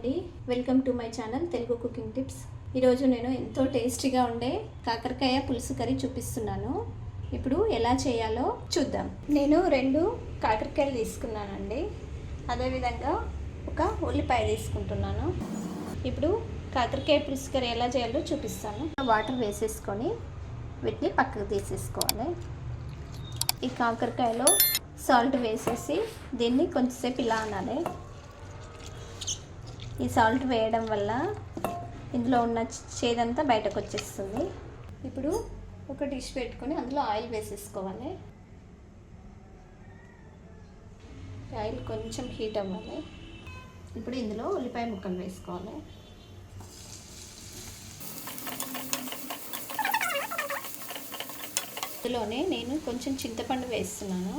అండి. Welcome to my channel Telugu cooking tips ఈరోజు నేను ఎంతో టేస్టీగా ఉండే కాకరకాయ పులుసు కర్రీ చూపిస్తున్నాను. ఇప్పుడు ఎలా చేయాలో చూద్దాం. నేను రెండు కాకరకాయలు తీసుకున్నానండి. అదేవిధంగా ఒక ఉల్లిపాయ తీసుకుంటున్నాను. ఇప్పుడు కాకరకాయ పులుసు కర్రీ ఎలా చేయాలో చూపిస్తాను. వాటర్ వేసేసుకొని వీటిని పక్కకు తీసేసుకోవాలి. ఈ కాకరకాయలో సాల్ట్ వేసేసి దీన్ని కొంచెంసేపు ఇలా అనాలి. ఈ సాల్ట్ వేయడం వల్ల ఇందులో ఉన్న చేదంతా బయటకు వచ్చేస్తుంది. ఇప్పుడు ఒక డిష్ పెట్టుకొని అందులో ఆయిల్ వేసేసుకోవాలి. ఆయిల్ కొంచెం హీట్ అవ్వాలి. ఇప్పుడు ఇందులో ఉల్లిపాయ ముక్కలు వేసుకోవాలి. ఇందులోనే నేను కొంచెం చింతపండు వేస్తున్నాను.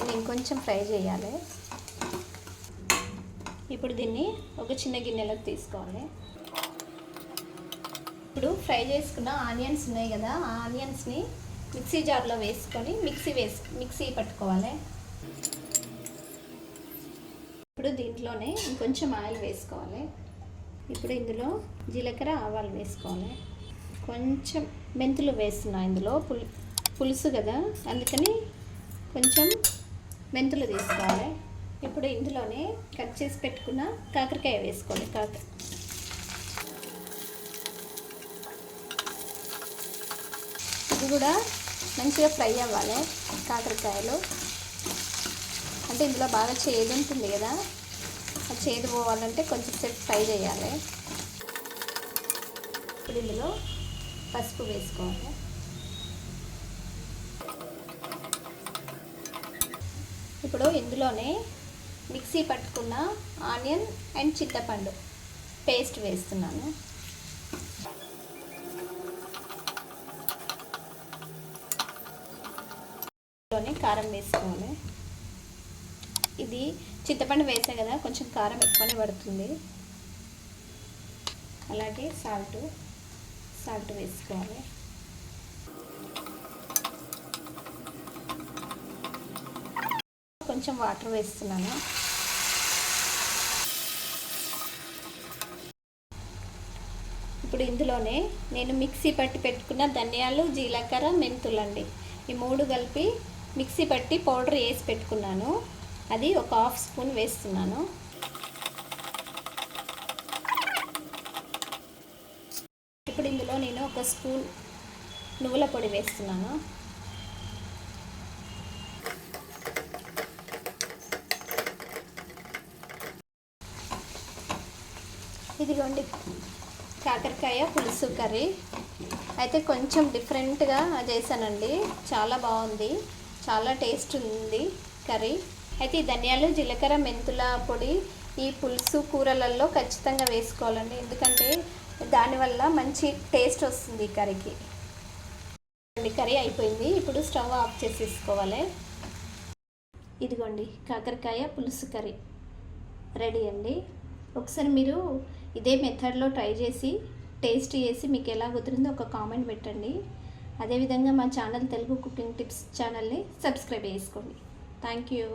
దీన్ని ఇంకొంచెం ఫ్రై చేయాలి. ఇప్పుడు దీన్ని ఒక చిన్న గిన్నెలోకి తీసుకోవాలి. ఇప్పుడు ఫ్రై చేసుకున్న ఆనియన్స్ ఉన్నాయి కదా ఆ ఆనియన్స్ని మిక్సీ జార్లో వేసుకొని మిక్సీ వేసి మిక్సీ పట్టుకోవాలి. ఇప్పుడు దీంట్లోనే ఇంకొంచెం ఆయిల్ వేసుకోవాలి. ఇప్పుడు ఇందులో జీలకర్ర ఆవాలు వేసుకోవాలి. కొంచెం మెంతులు వేస్తున్నా ఇందులో పులి పులుసు కదా అందుకని కొంచెం మెంతులు తీసుకోవాలి. ఇప్పుడు ఇందులోనే కట్ చేసి పెట్టుకున్న కాకరకాయ వేసుకోవాలి కాక. ఇది కూడా మంచిగా ఫ్రై అవ్వాలి కాకరకాయలు. అంటే ఇందులో బాగా చేదు ఉంటుంది కదా ఆ చేదు పోవాలంటే కొంచెం సేపు ఫ్రై చేయాలి. ఇప్పుడు ఇందులో పసుపు వేసుకోవాలి. ఇప్పుడు ఇందులోనే మిక్సీ పట్టుకున్న ఆనియన్ అండ్ చింతపండు పేస్ట్ వేస్తున్నాను. ఇందులోనే కారం వేసుకోవాలి. ఇది చింతపండు వేసే కదా కొంచెం కారం ఎక్కువనే పడుతుంది. అలాగే సాల్ట్ సాల్ట్ వేసుకోవాలి. కొంచెం వాటర్ వేస్తున్నాను. ఇప్పుడు ఇందులోనే నేను మిక్సీ పట్టి పెట్టుకున్న ధనియాలు జీలకర్ర మెంతులండి. ఈ మూడు కలిపి మిక్సీ పట్టి పౌడర్ వేసి పెట్టుకున్నాను. అది ఒక హాఫ్ స్పూన్ వేస్తున్నాను. ఇప్పుడు ఇందులో నేను ఒక స్పూన్ నువ్వుల పొడి వేస్తున్నాను. ఇదిగోండి. కాకరకాయ పులుసు కర్రీ. అయితే కొంచెం డిఫరెంట్గా చేశానండి. చాలా బాగుంది. చాలా టేస్ట్ ఉంది కర్రీ. అయితే ఈ ధనియాలు జీలకర్ర మెంతుల పొడి ఈ పులుసు కూరలలో ఖచ్చితంగా వేసుకోవాలండి. ఎందుకంటే దానివల్ల మంచి టేస్ట్ వస్తుంది ఈ కర్రీకి. కర్రీ అయిపోయింది. ఇప్పుడు స్టవ్ ఆఫ్ చేసేసుకోవాలి. ఇదిగోండి కాకరకాయ పులుసు కర్రీ. రెడీ అండి. ఒకసారి మీరు ఇదే మెథడ్లో ట్రై చేసి టేస్ట్ చేసి మీకు ఎలా కుదిరిందో ఒక కామెంట్ పెట్టండి. అదేవిధంగా మా ఛానల్ తెలుగు కుకింగ్ టిప్స్ ఛానల్ని సబ్స్క్రైబ్ చేసుకోండి. Thank you